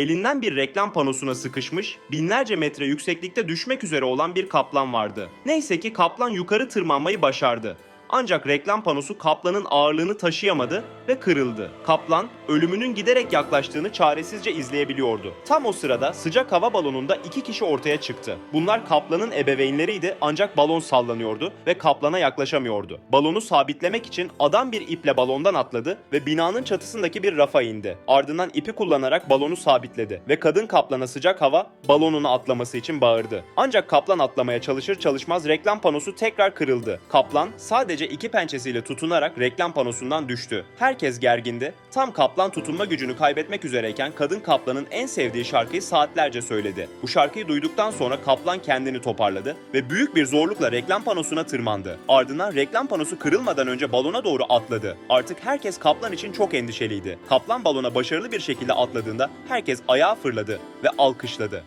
Elinden bir reklam panosuna sıkışmış, binlerce metre yükseklikte düşmek üzere olan bir kaplan vardı. Neyse ki kaplan yukarı tırmanmayı başardı. Ancak reklam panosu kaplanın ağırlığını taşıyamadı ve kırıldı. Kaplan ölümünün giderek yaklaştığını çaresizce izleyebiliyordu. Tam o sırada sıcak hava balonunda iki kişi ortaya çıktı. Bunlar kaplanın ebeveynleriydi ancak balon sallanıyordu ve kaplana yaklaşamıyordu. Balonu sabitlemek için adam bir iple balondan atladı ve binanın çatısındaki bir rafa indi. Ardından ipi kullanarak balonu sabitledi ve kadın kaplana sıcak hava balonunu atlaması için bağırdı. Ancak kaplan atlamaya çalışır çalışmaz reklam panosu tekrar kırıldı. Kaplan sadece iki pençesiyle tutunarak reklam panosundan düştü. Herkes gergindi. Tam kaplan tutunma gücünü kaybetmek üzereyken kadın kaplanın en sevdiği şarkıyı saatlerce söyledi. Bu şarkıyı duyduktan sonra kaplan kendini toparladı ve büyük bir zorlukla reklam panosuna tırmandı. Ardından reklam panosu kırılmadan önce balona doğru atladı. Artık herkes kaplan için çok endişeliydi. Kaplan balona başarılı bir şekilde atladığında herkes ayağa fırladı ve alkışladı.